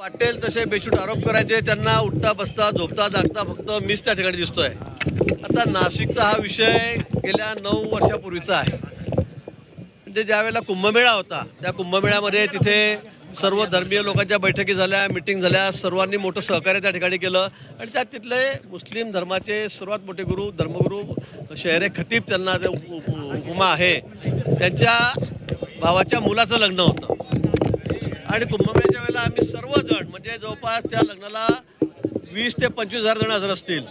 वाटेल तसे बेशूट आरोप करायचे त्यांना उठता बसता झोपता जागता फक्त मीच त्या ठिकाणी दिसतोय. आता नाशिकचा हा विषय गेल्या नऊ वर्षापूर्वीचा आहे. म्हणजे ज्यावेळेला कुंभमेळा होता त्या कुंभमेळ्यामध्ये तिथे सर्व धर्मीय लोकांच्या बैठकी झाल्या मिटिंग झाल्या सर्वांनी मोठं सहकार्य त्या ठिकाणी केलं. आणि त्यात तिथले मुस्लिम धर्माचे सर्वात मोठे गुरु धर्मगुरू शहरे खतीब त्यांना उपमा आहे त्यांच्या भावाच्या मुलाचं लग्न होतं. आणि कुंभमेळ्याच्या वेळेला आम्ही सर्वजण म्हणजे जवळपास त्या लग्नाला वीस ते पंचवीस हजार जण हजर असतील.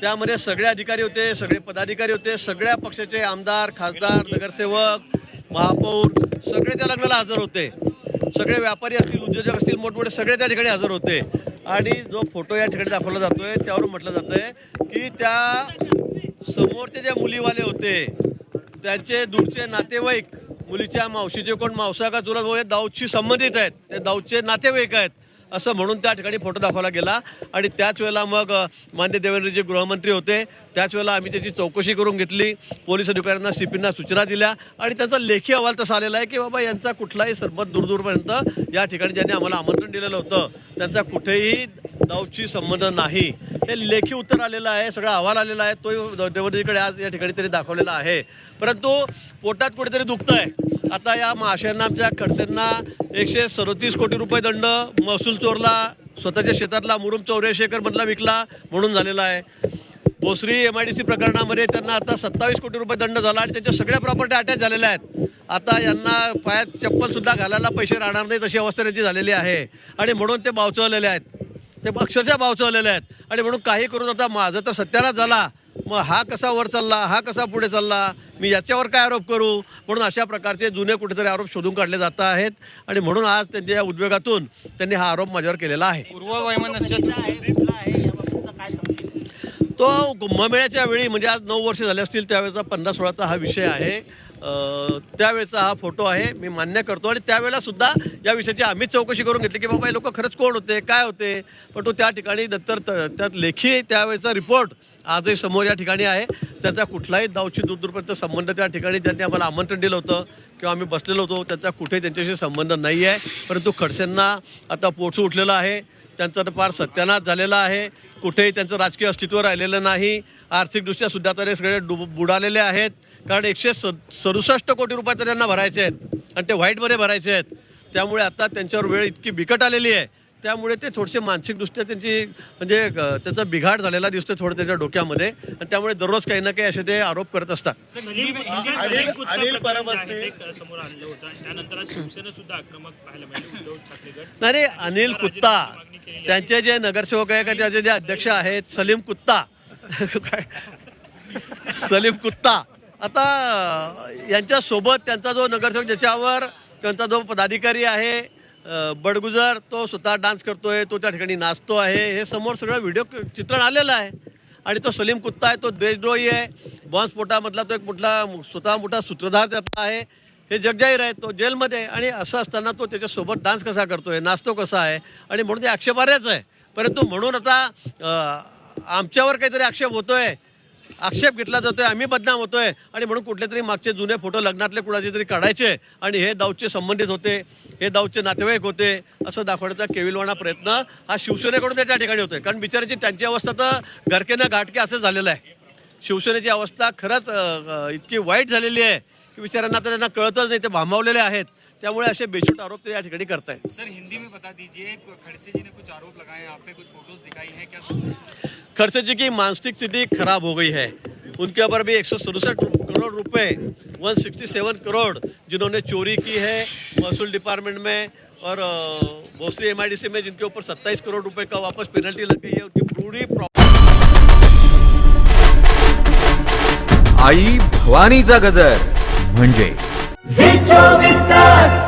त्यामध्ये सगळे अधिकारी होते सगळे पदाधिकारी होते सगळ्या पक्षाचे आमदार खासदार नगरसेवक महापौर सगळे त्या लग्नाला हजर होते. सगळे व्यापारी असतील उद्योजक असतील मोठमोठे सगळे त्या ठिकाणी हजर होते. आणि जो फोटो या ठिकाणी दाखवला जातोय त्यावरून म्हटलं जातंय की त्या समोरचे जे मुलीवाले होते त्यांचे दूरचे नातेवाईक मुलीच्या मावशीचे कोण मावसा का चुलत वगैरे दाऊदशी संबंधित आहेत. ते दाऊदचे नातेवाईक आहेत. असं म्हणून त्या ठिकाणी फोटो दाखवला गेला. आणि त्याच वेळेला मग मान्य देवेंद्रजी गृहमंत्री होते. त्याच वेळेला आम्ही त्याची चौकशी करून घेतली. पोलीस अधिकाऱ्यांना सीपींना सूचना दिल्या. आणि त्यांचा लेखी अहवाल तसा आलेला आहे की बाबा यांचा कुठलाही सरबत दूरदूरपर्यंत या ठिकाणी ज्यांनी आम्हाला आमंत्रण दिलेलं होतं त्यांचा कुठेही दाऊदशी संबंध नाही. हे लेखी उत्तर आलेलं आहे. सगळा अहवाल आलेला आहे. तो देवेंद्रजीकडे आज या ठिकाणी तरी दाखवलेला आहे. परंतु पोटात कुठेतरी दुखतं आहे आता या महाशयांना आमच्या खडसेंना एकशे सदोतीस कोटी रुपये दंड महसूल चोरला स्वतःच्या शेतातला मुरुम चौऱ्याऐंशी एकर मधला विकला म्हणून झालेला आहे. Bhosari M I D C प्रकरणामध्ये त्यांना आता सत्तावीस कोटी रुपये दंड झाला आणि त्यांच्या सगळ्या प्रॉपर्टी अटॅच झालेल्या आहेत. आता यांना पायात चप्पलसुद्धा घालायला पैसे राहणार नाहीत अशी अवस्था त्यांची झालेली आहे. आणि म्हणून ते बावचवलेले आहेत. ते अक्षरशः बावचवलेले आहेत. आणि म्हणून काही करून आता माझं तर सत्यानाच झाला. मग हा कसा वर चालला हा कसा पुढे चालला मी याच्यावर काय आरोप करू? म्हणून अशा प्रकारचे जुने कुठेतरी आरोप शोधून काढले जात आहेत आणि म्हणून आज त्यांच्या या उद्वेगातून त्यांनी हा आरोप माझ्यावर केलेला आहे. तो कुंभमेळ्याच्या वेळी म्हणजे आज नऊ वर्ष झाले असतील त्यावेळेचा पन्नास सोळाचा हा विषय आहे. त्यावेळेचा हा फोटो आहे मी मान्य करतो. आणि त्यावेळेला सुद्धा या विषयाची आम्हीच चौकशी करून घेतली की बाबा हे लोक खरंच कोण होते काय होते? पण तो त्या ठिकाणी नंतर त्यात लेखी त्यावेळेचा रिपोर्ट आजही समोर या ठिकाणी आहे त्याचा कुठलाही दावची दूरदूरपर्यंत संबंध त्या ठिकाणी त्यांनी आम्हाला आमंत्रण दिलं होतं किंवा आम्ही बसलेलो होतो त्याचा कुठेही त्यांच्याशी संबंध नाही आहे परंतु खडसेंना आता पोटसू उठलेलं आहे. त्यांचा तर फार सत्यानाश झालेला आहे. कुठेही त्यांचं राजकीय अस्तित्व राहिलेलं नाही. आर्थिकदृष्ट्या सुद्धा तरी सगळे डुब बुडालेले आहेत. कारण एकशे स सदुसष्ट कोटी रुपये तर त्यांना भरायचे आहेत. आणि ते व्हाईटमध्ये भरायचे आहेत. त्यामुळे आता त्यांच्यावर वेळ इतकी बिकट आलेली आहे. त्यामुळे ते थोडेसे मानसिकदृष्ट्या त्यांची म्हणजे त्याचा बिघाड झालेला दिसतो थोडं त्यांच्या डोक्यामध्ये. आणि त्यामुळे दररोज काही ना काही असे ते आरोप करत असतात. नाही अनिल कुत्ता. त्यांचे जे नगरसेवक आहे का त्याचे जे अध्यक्ष आहेत सलीम कुत्ता. सलीम कुत्ता. आता यांच्या सोबत त्यांचा जो नगरसेवक ज्याच्यावर त्यांचा जो पदाधिकारी आहे बडगुजर तो स्वतः डान्स करतोय तो त्या ठिकाणी नाचतो आहे. हे समोर सगळं व्हिडिओ चित्रण आलेलं आहे. आणि तो सलीम कुत्ता आहे तो देशद्रोही आहे. बॉम्बस्फोटामधला तो एक मोठा स्वतः मोठा सूत्रधार त्यातला आहे. हे जगजाहीर आहे तो जेलमध्ये आहे. आणि असं असताना तो त्याच्यासोबत डान्स कसा करतोय नाचतो कसा आहे. आणि म्हणून ते आक्षेपार्हच आहे. परंतु म्हणून आता आमच्यावर काहीतरी आक्षेप होतोय. आक्षेप घेतला जातोय आम्ही बदनाम होतोय. आणि म्हणून कुठले तरी मागचे जुने फोटो लग्नातले कुणाचे तरी काढायचे. आणि हे दाऊदचे संबंधित होते हे दाऊदचे नातेवाईक होते असं दाखवण्याचा केविलवाणा प्रयत्न हा शिवसेनेकडून त्याच्या ठिकाणी होतोय. कारण बिचाराची त्यांची अवस्था तर घरकेनं घाटके असं झालेलं आहे. शिवसेनेची अवस्था खरंच इतकी वाईट झालेली आहे की बिचाऱ्यांना तर त्यांना कळतच नाही ते भांबावलेले आहेत. त्यामुळे असे बेछूट आरोप ते या ठिकाणी करतायत. सर हिंदी में बता दीजिए खड़से जी ने कुछ आरोप लगाए आप पे कुछ फोटोज दिखाई है क्या खड़से जी की मानसिक स्थिति खराब हो गई है। उनके ऊपर भी एक सौ सड़सठ करोड़ रुपए 167 करोड़ जिन्होंने चोरी की है महसूल डिपार्टमेंट में और भोसरी एमआईडीसी में जिनके ऊपर 27 करोड़ रुपए का वापस पेनल्टी लग गई है उनकी पूरी प्रॉपर्टी आई भवानीचा गजर म्हणजे झी चोवीस तास